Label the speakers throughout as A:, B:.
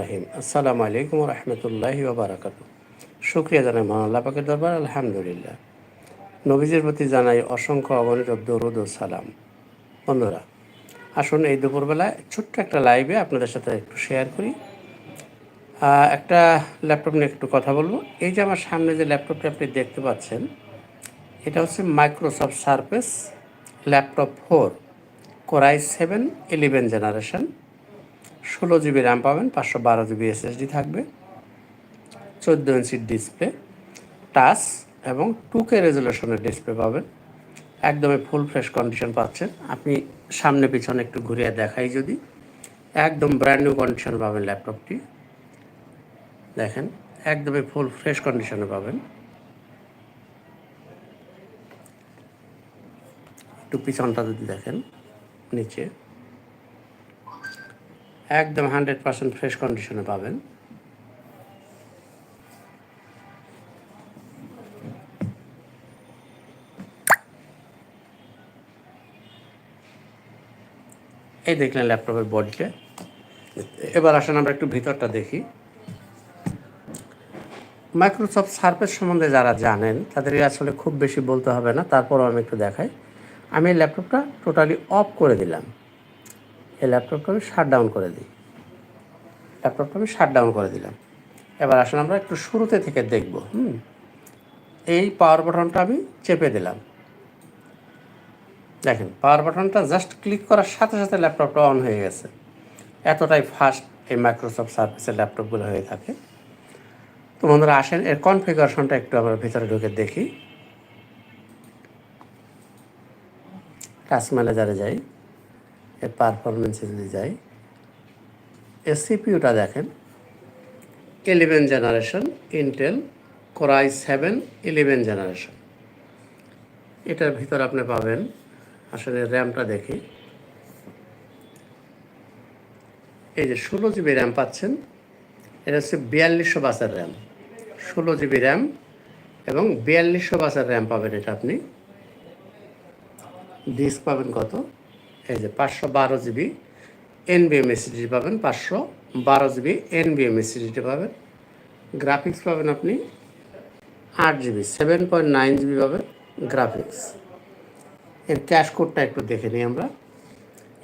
A: রাহিম। আসসালামু আলাইকুম রহমতুল্লাহি বারাকাতু শুক্রিয়া জানাই মহান পাকের দরবার, আলহামদুলিল্লাহ। নবীজের প্রতি জানাই অসংখ্য অগণিত দরুদ ও সালাম। বন্ধুরা, আসুন এই দুপুরবেলায় ছোট্ট একটা লাইভে আপনাদের সাথে একটু শেয়ার করি। একটা ল্যাপটপ নিয়ে একটু কথা বলব। এই যে আমার সামনে যে ল্যাপটপটা আপনি দেখতে পাচ্ছেন, এটা হচ্ছে Microsoft Surface laptop four core i seven eleven generation ষোলো জিবি র্যাম পাবেন, পাঁচশো বারো জিবি এসএসডি থাকবে, চোদ্দ ইঞ্চির ডিসপ্লে টাচ এবং টু কে রেজুলেশনের ডিসপ্লে পাবেন। একদমই ফুল ফ্রেশ কন্ডিশন পাচ্ছেন। আপনি সামনে পিছনে একটু ঘুরিয়ে দেখাই যদি। একদম ব্র্যান্ড নিউ কন্ডিশন পাবেন ল্যাপটপটি দেখেন, একদমই ফুল ফ্রেশ কন্ডিশনে পাবেন। একটু পিছনটা যদি দেখেন, নিচে। একদম হান্ড্রেড পার্সেন্ট ফ্রেশ কন্ডিশনে পাবেন। এই দেখলেন ল্যাপটপের বডিটা। এবার আসেন আমরা একটু ভিতরটা দেখি। মাইক্রোসফট সার্ফেস সম্বন্ধে যারা জানেন, তাদেরকে আসলে খুব বেশি বলতে হবে না, তারপরও আমি একটু দেখাই। আমি ল্যাপটপটা টোটালি অফ করে দিলাম। এই ল্যাপটপটা আমি শাট ডাউন করে দিই। ল্যাপটপটা আমি শাট ডাউন করে দিলাম। এবার আসলে আমরা একটু শুরুতে থেকে দেখব, হুম? এই পাওয়ার বাটনটা আমি চেপে দিলাম। দেখেন পাওয়ার বাটনটা জাস্ট ক্লিক করার সাথে সাথে ল্যাপটপটা অন হয়ে গেছে। এতটাই ফাস্ট এই মাইক্রোসফট সার্ভিসের ল্যাপটপগুলো হয়ে থাকে। তো বন্ধুরা, আসেন, এর কনফিগারেশনটা একটু আমরা ভিতরে ঢুকে দেখি। টাস্ক ম্যানেজারে যাই। এর পারফরমেন্সে যদি যাই এর সিপিউটা দেখেন eleven generation Intel core i seven eleven generation এটার ভিতর আপনি পাবেন আসলে র্যামটা দেখি। এই যে ষোলো জিবি র্যাম পাচ্ছেন, এটা হচ্ছে বিয়াল্লিশশো বাসের র্যাম ষোলো জিবি র্যাম এবং বিয়াল্লিশশো বাসের র্যাম পাবেন এটা আপনি। ডিস্ক পাবেন কত? এই যে পাঁচশো বারো জিবি এনবিএম এসিডিটি পাবেন, পাঁচশো বারো জিবি এনবিএম এসিডিটি পাবেন। গ্রাফিক্স পাবেন আপনি আট GB, seven point nine GB পাবেন গ্রাফিক্স। এর ক্যাশ কোডটা একটু দেখে নিই আমরা।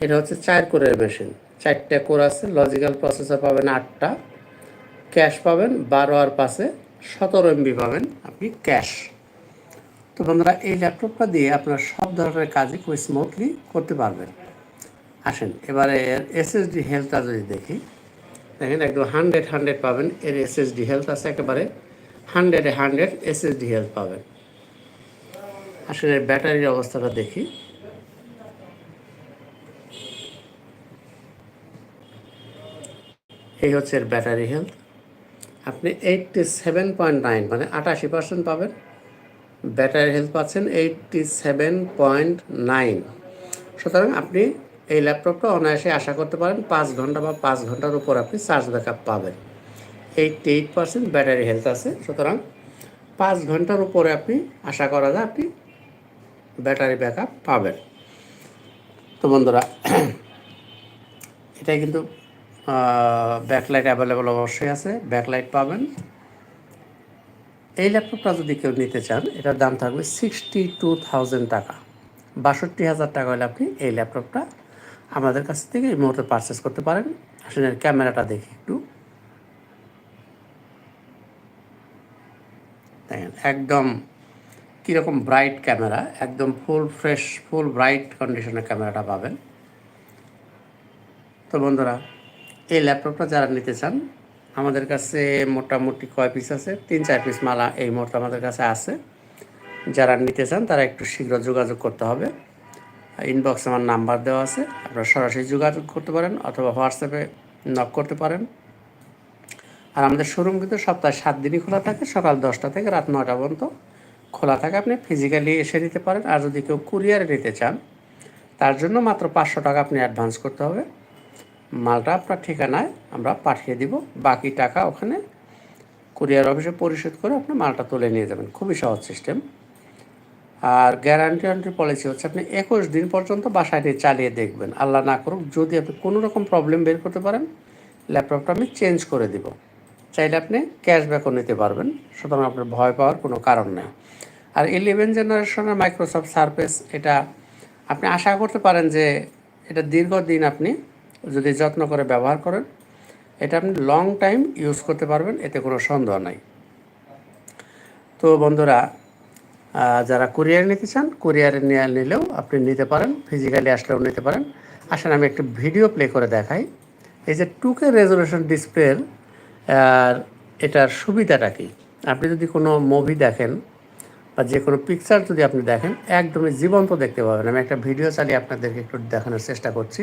A: এটা হচ্ছে চার কোরের মেশিন, চারটে কোর আছে, লজিক্যাল প্রসেসর পাবেন আটটা, ক্যাশ পাবেন বারো আর পাশে সতেরো এমবি পাবেন আপনি ক্যাশ। তো বন্ধুরা, এই ল্যাপটপটা দিয়ে আপনারা সব ধরনের কাজই খুব স্মুথলি করতে পারবেন। আসেন, এবারে এর এসএসডি হেলথটা যদি দেখি, দেখেন একদম হান্ড্রেড হান্ড্রেড পাবেন। এর এসএসডি হেলথ আছে একেবারে হান্ড্রেডে হান্ড্রেড এসএসডি হেলথ পাবেন। আসলে ব্যাটারির অবস্থাটা দেখি। এই হচ্ছে এর ব্যাটারি হেলথ আপনি এইটটি সেভেন পয়েন্ট নাইন মানে আটাশি পার্সেন্ট পাবেন। ব্যাটারি হেলথ পাচ্ছেন এইটটি সেভেন পয়েন্ট নাইন সুতরাং আপনি এই ল্যাপটপটা অনায়াসে আশা করতে পারেন পাঁচ ঘণ্টা বা পাঁচ ঘণ্টার উপর আপনি চার্জ ব্যাকআপ পাবেন। Eighty eight percent battery health আছে। সুতরাং পাঁচ ঘণ্টার উপরে আপনি আশা করা যায় আপনি ব্যাটারি ব্যাকআপ পাবেন। তো বন্ধুরা, এটাই কিন্তু ব্যাকলাইট অ্যাভেলেবল অবশ্যই আছে। ব্যাকলাইট পাবেন। এই ল্যাপটপটা যদি কেউ নিতে চান, এটার দাম থাকবে সিক্সটি টু থাউজেন্ড টাকা। বাষট্টি হাজার টাকা হলে আপনি এই ল্যাপটপটা আমাদের কাছ থেকে এই মুহূর্তে পারচেস করতে পারেন। আসলে ক্যামেরাটা দেখি একটু। একদম কীরকম ব্রাইট ক্যামেরা, একদম ফুল ফ্রেশ ফুল ব্রাইট কন্ডিশনের ক্যামেরাটা পাবেন। তো বন্ধুরা, এই ল্যাপটপটা যারা নিতে চান আমাদের কাছে মোটামুটি কয় পিস আছে? তিন, চার পিস মালা এই মুহূর্তে আমাদের কাছে আছে। যারা নিতে চান, তারা একটু শীঘ্র যোগাযোগ করতে হবে। ইনবক্সে আমার নাম্বার দেওয়া আছে। আপনারা সরাসরি যোগাযোগ করতে পারেন অথবা হোয়াটসঅ্যাপে নক করতে পারেন। আর আমাদের শোরুম কিন্তু সপ্তাহে সাত দিনই খোলা থাকে, সকাল দশটা থেকে রাত নটা পর্যন্ত খোলা থাকে। আপনি ফিজিক্যালি এসে নিতে পারেন। আর যদি কেউ কুরিয়ারে নিতে চান, তার জন্য মাত্র পাঁচশো টাকা আপনি অ্যাডভান্স করতে হবে। মালটা আপনার ঠিকানায় আমরা পাঠিয়ে দিব। বাকি টাকা ওখানে কুরিয়ার অফিসে পরিশোধ করে আপনি মালটা তুলে নিয়ে যাবেন। খুবই সহজ সিস্টেম। আর গ্যারান্টি ওয়ারেন্টি পলিসি হচ্ছে আপনি একুশ দিন পর্যন্ত বাসায় নিয়ে চালিয়ে দেখবেন। আল্লাহ না করুক, যদি আপনি কোনো রকম প্রবলেম বের করতে পারেন ল্যাপটপটা আমি চেঞ্জ করে দিব। চাইলে আপনি ক্যাশব্যাকও নিতে পারবেন। সুতরাং আপনার ভয় পাওয়ার কোনো কারণ নেই। আর ইলেভেন জেনারেশনের মাইক্রোসফট সার্ফেস এটা আপনি আশা করতে পারেন যে এটা দীর্ঘদিন আপনি যদি যত্ন করে ব্যবহার করেন, এটা আপনি লং টাইম ইউজ করতে পারবেন, এতে কোনো সন্দেহ নাই। তো বন্ধুরা যারা কুরিয়ার নিতে চান কুরিয়ারে নিয়ে নিলেও আপনি নিতে পারেন ফিজিক্যালি আসলেও নিতে পারেন। আসেন, আমি একটা ভিডিও প্লে করে দেখাই। এই যে টুকে রেজলিউশন ডিসপ্লের আর এটার সুবিধাটা কি? আপনি যদি কোনো মুভি দেখেন বা যে কোনো পিকচার যদি আপনি দেখেন, একদমই জীবন্ত দেখতে পাবেন। আমি একটা ভিডিও চালিয়ে আপনাদেরকে একটু দেখানোর চেষ্টা করছি।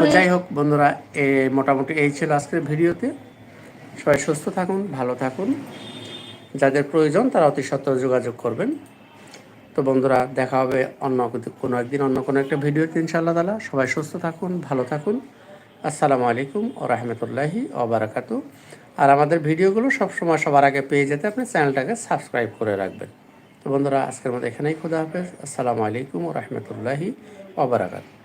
A: তো যাই হোক বন্ধুরা এ মোটামুটি এই ছিল আজকের ভিডিওতে। সবাই সুস্থ থাকুন ভালো থাকুন। যাদের প্রয়োজন তারা অতি সত্ত্বর যোগাযোগ করবেন। তো বন্ধুরা দেখা হবে অন্য কোনো একদিন অন্য কোনো একটা ভিডিও ইনশাআল্লাহ তালা সবাই সুস্থ থাকুন ভালো থাকুন। আসসালামু আলাইকুম ও রহমতুল্লাহি ওবরাকাতু আর আমাদের ভিডিওগুলো সবসময় সবার আগে পেয়ে যেতে আপনি চ্যানেলটাকে সাবস্ক্রাইব করে রাখবেন। তো বন্ধুরা আজকের মতো এখানেই খুদা হাফেজ। আসসালামু আলাইকুম ও রহমতুল্লাহি ওবরাকাতু